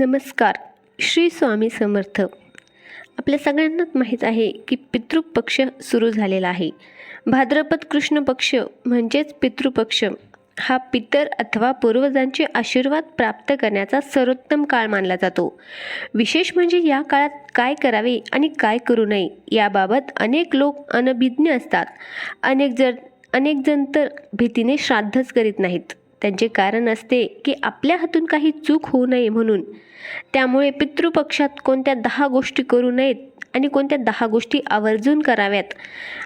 नमस्कार. श्री स्वामी समर्थ. आपल्या सगळ्यांनाच माहीत आहे की पितृपक्ष सुरू झालेला आहे. भाद्रपद कृष्ण पक्ष म्हणजेच पितृपक्ष हा पितर अथवा पूर्वजांचे आशीर्वाद प्राप्त करण्याचा सर्वोत्तम काळ मानला जातो. विशेष म्हणजे या काळात काय करावे आणि काय करू नये याबाबत अनेक लोक अनभिज्ञ असतात. अनेक जर अनेक जण तर भीतीने श्राद्धच करीत नाहीत. त्यांचे कारण असते की आपल्या हातून काही चूक होऊ नये म्हणून. त्यामुळे पितृपक्षात कोणत्या दहा गोष्टी करू नयेत आणि कोणत्या दहा गोष्टी आवर्जून कराव्यात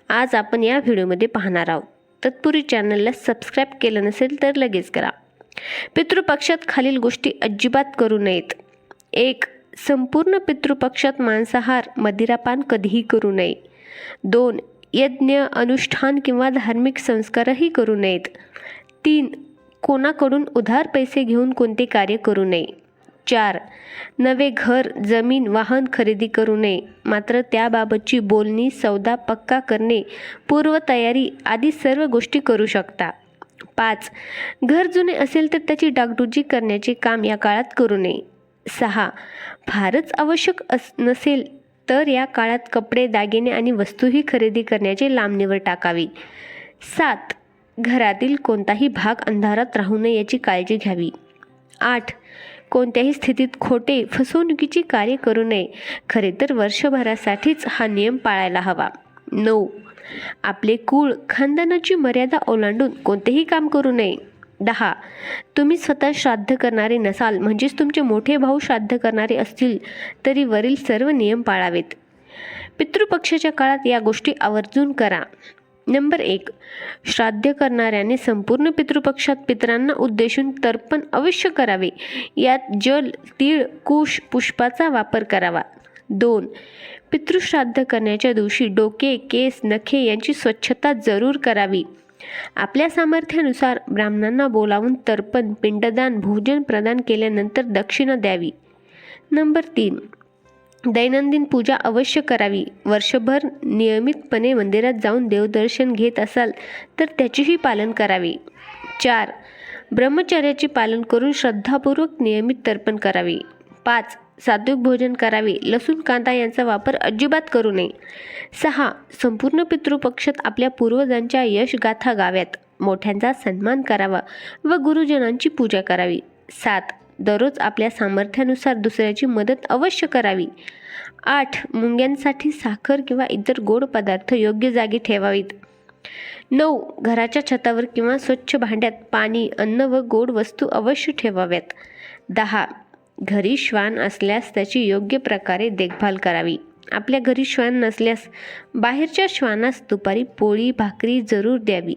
आज आपण या व्हिडिओमध्ये पाहणार आहोत. तत्पूर्वी चॅनलला सबस्क्राईब केलं नसेल तर लगेच करा. पितृपक्षात खालील गोष्टी अजिबात करू नयेत. एक संपूर्ण पितृपक्षात मांसाहार मदिरापान कधीही करू नये. दोन यज्ञ अनुष्ठान किंवा धार्मिक संस्कारही करू नयेत. तीन कोणाकडून उधार पैसे घेऊन कोणते कार्य करू नये? चार नवे घर जमीन वाहन खरेदी करू नये. मात्र त्याबाबतची बोलणी सौदा पक्का करणे पूर्वतयारी आदी सर्व गोष्टी करू शकता. पाच घर जुने असेल तर त्याची डागडुजी करण्याचे काम या काळात करू नये. सहा फारच आवश्यक अस नसेल तर या काळात कपडे दागिने आणि वस्तूही खरेदी करण्याचे लांबणीवर टाकावी. सात घरातील कोणताही भाग अंधारात राहू नये याची काळजी घ्यावी. आठ. कोणत्याही स्थितीत खोटे फसवणुकीची कार्य करू नये. खरे तर वर्षभरासाठीच हा नियम पाळायला हवा. नऊ. आपले कुळ खानदानाची मर्यादा ओलांडून कोणतेही काम करू नये. दहा. तुम्ही स्वतः श्राद्ध करणारे नसाल म्हणजेच तुमचे मोठे भाऊ श्राद्ध करणारे असतील तरी वरील सर्व नियम पाळावेत. पितृपक्षाच्या काळात या गोष्टी आवर्जून करा. नंबर एक श्राद्ध करणाऱ्याने संपूर्ण पितृपक्षात पितरांना उद्देशून तर्पण अवश्य करावे. यात जल तीळ कुश पुष्पाचा वापर करावा. दोन पितृश्राद्ध करण्याच्या दिवशी डोके केस नखे यांची स्वच्छता जरूर करावी. आपल्या सामर्थ्यानुसार ब्राह्मणांना बोलावून तर्पण पिंडदान भोजन प्रदान केल्यानंतर दक्षिणा द्यावी. नंबर तीन दैनंदिन पूजा अवश्य करावी. वर्षभर नियमितपणे मंदिरात जाऊन देवदर्शन घेत असाल तर त्याचेही पालन करावे. चार ब्रह्मचर्याचे पालन करून श्रद्धापूर्वक नियमित तर्पण करावे. पाच सात्विक भोजन करावे. लसूण कांदा यांचा वापर अजिबात करू नये. सहा संपूर्ण पितृपक्षात आपल्या पूर्वजांच्या यशगाथा गाव्यात. मोठ्यांचा सन्मान करावा व गुरुजनांची पूजा करावी. सात दररोज आपल्या सामर्थ्यानुसार दुसऱ्याची मदत अवश्य करावी. आठ मुंग्यांसाठी साखर किंवा इतर गोड पदार्थ योग्य जागी ठेवावीत. नऊ घराच्या छतावर किंवा स्वच्छ भांड्यात पाणी अन्न व गोड वस्तू अवश्य ठेवाव्यात. दहा घरी श्वान असल्यास त्याची योग्य प्रकारे देखभाल करावी. आपल्या घरी श्वान नसल्यास बाहेरच्या श्वानास दुपारी पोळी भाकरी जरूर द्यावी.